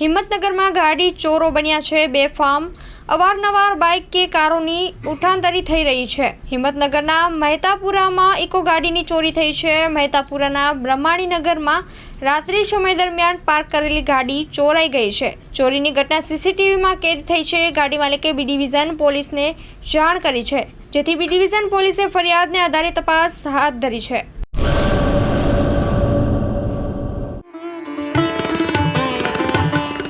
હિંમતનગરમાં ગાડી ચોરો બન્યા છે. બેફામ અવારનવાર બાઇક કે કારોની ઉઠાંતરી થઈ રહી છે. હિંમતનગરના મહેતાપુરામાં ઇકો ગાડીની ચોરી થઈ છે. મહેતાપુરાના બ્રહ્માણીનગરમાં રાત્રિ સમય દરમિયાન પાર્ક કરેલી ગાડી ચોરાઈ ગઈ છે. ચોરીની ઘટના સીસીટીવીમાં કેદ થઈ છે. ગાડી માલિકે બી ડિવિઝન પોલીસને જાણ કરી છે. જેથી બી ડિવિઝન પોલીસે ફરિયાદને આધારે તપાસ હાથ ધરી છે.